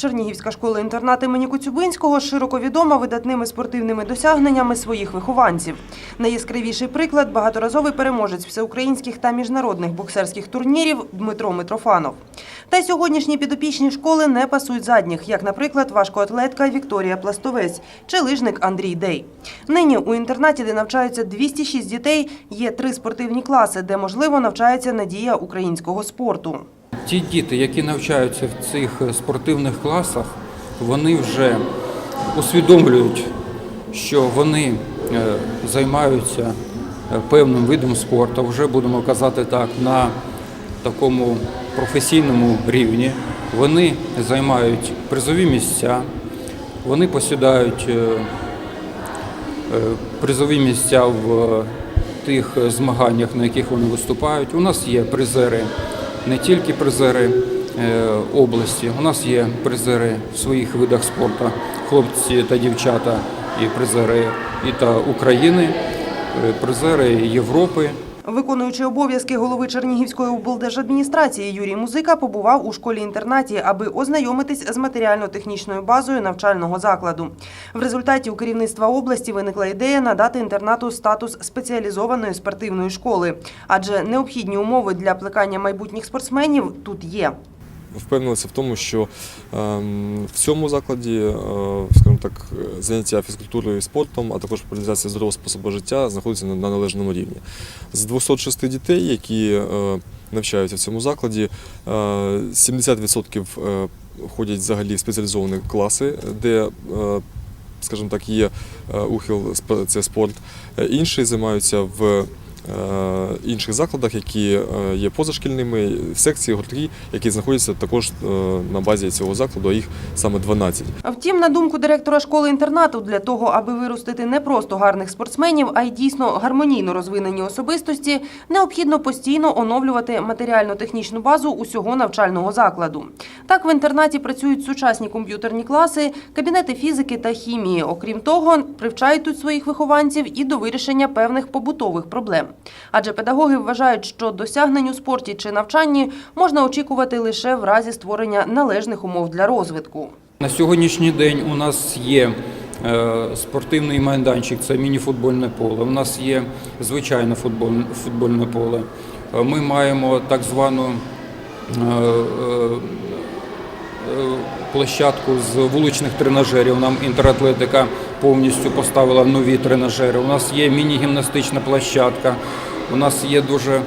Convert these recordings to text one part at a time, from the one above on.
Чернігівська школа-інтернат імені Коцюбинського широко відома видатними спортивними досягненнями своїх вихованців. Найяскравіший приклад – багаторазовий переможець всеукраїнських та міжнародних боксерських турнірів Дмитро Митрофанов. Та й сьогоднішні підопічні школи не пасують задніх, як, наприклад, важкоатлетка Вікторія Пластовець чи лижник Андрій Дей. Нині у інтернаті, де навчаються 206 дітей, є три спортивні класи, де, можливо, навчається надія українського спорту. Ті діти, які навчаються в цих е, спортивних класах, вони вже усвідомлюють, що вони е, займаються е, певним видом спорту, вже будемо казати так, на такому професійному рівні. Вони займають призові місця, вони посідають призові місця в тих змаганнях, на яких вони виступають. У нас є призери не тільки призери е, області, у нас є призери в своїх видах спорту, хлопці та дівчата, і призери і та України, е, призери Європи. Виконуючий обов'язки голови Чернігівської облдержадміністрації Юрій Музика побував у школі-інтернаті, аби ознайомитись з матеріально-технічною базою навчального закладу. В результаті у керівництва області виникла ідея надати інтернату статус спеціалізованої спортивної школи, адже необхідні умови для плекання майбутніх спортсменів тут є. Впевнилися в тому, що ем, в цьому закладі, е, скажімо так, заняття фізкультурою і спортом, а також популяризація здорового способу життя знаходиться на, на належному рівні. З 206 дітей, які е, навчаються в цьому закладі, е, 70% е, ходять взагалі в спеціалізовані класи, де скажімо так, є ухил це спорт. Інші займаються в інших закладах, які е, є позашкільними, секції, гуртки, які знаходяться також е, на базі цього закладу, а їх саме 12. Втім, на думку директора школи-інтернату, для того, аби виростити не просто гарних спортсменів, а й дійсно гармонійно розвинені особистості, необхідно постійно оновлювати матеріально-технічну базу усього навчального закладу. Так, в інтернаті працюють сучасні комп'ютерні класи, кабінети фізики та хімії. Окрім того, привчають тут своїх вихованців і до вирішення певних побутових проблем. Адже педагоги вважають, що досягнень у спорті чи навчанні можна очікувати лише в разі створення належних умов для розвитку. На сьогоднішній день у нас є е, спортивний майданчик, це мініфутбольне поле. У нас є звичайне футбольне, поле. Ми маємо так звану е, е, площадку з вуличних тренажерів. Нам інтератлетика повністю поставила нові тренажери. У нас є міні-гімнастична площадка. У нас є дуже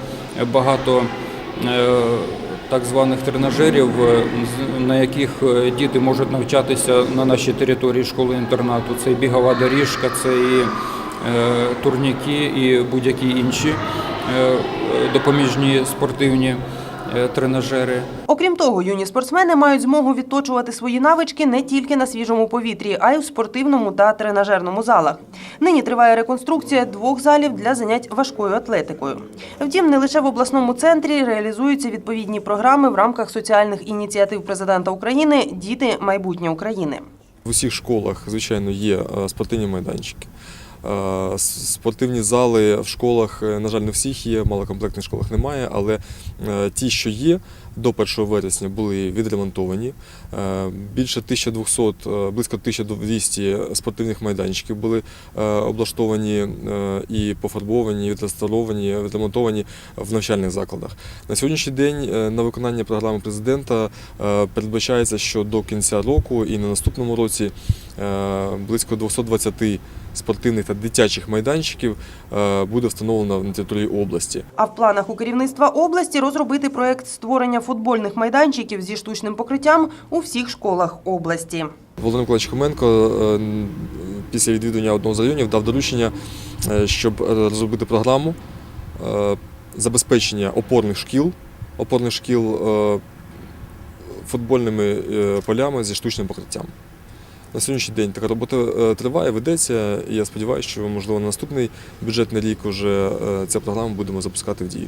багато е, так званих тренажерів, е, на яких е, діти можуть навчатися на нашій території школи-інтернату. Це і бігова доріжка, це і е, турніки, і будь-які інші е, е, допоміжні спортивні е, тренажери. Окрім того, юні спортсмени мають змогу відточувати свої навички не тільки на свіжому повітрі, а й у спортивному та тренажерному залах. Нині триває реконструкція двох залів для занять важкою атлетикою. Втім, не лише в обласному центрі реалізуються відповідні програми в рамках соціальних ініціатив президента України Діти майбутнє України. В усіх школах, звичайно, є е, спортивні майданчики. Е, Спортивні зали в школах, е, на жаль, не всіх є, малокомплектних школах немає, але е, ті, що є, до 1 вересня були відремонтовані. Більше 1200, е, близько 1200 спортивних майданчиків були облаштовані і пофарбовані, відреставровані, відремонтовані в навчальних закладах. На сьогоднішній день на виконання програми президента передбачається, що до кінця року і на наступному році близько 220 спортивних та дитячих майданчиків е, буде встановлено на території області. А в планах у керівництва області розробити проект створення футбольних майданчиків зі штучним покриттям у всіх школах області. Володимир Миколаївич Хоменко е, після відвідування одного з районів дав доручення, е, щоб розробити програму забезпечення опорних шкіл, опорних шкіл футбольними полями зі штучним покриттям. На сьогоднішній день така робота е, триває, ведеться, і я сподіваюся, що можливо на наступний бюджетний рік вже е, ця програма будемо запускати в дію.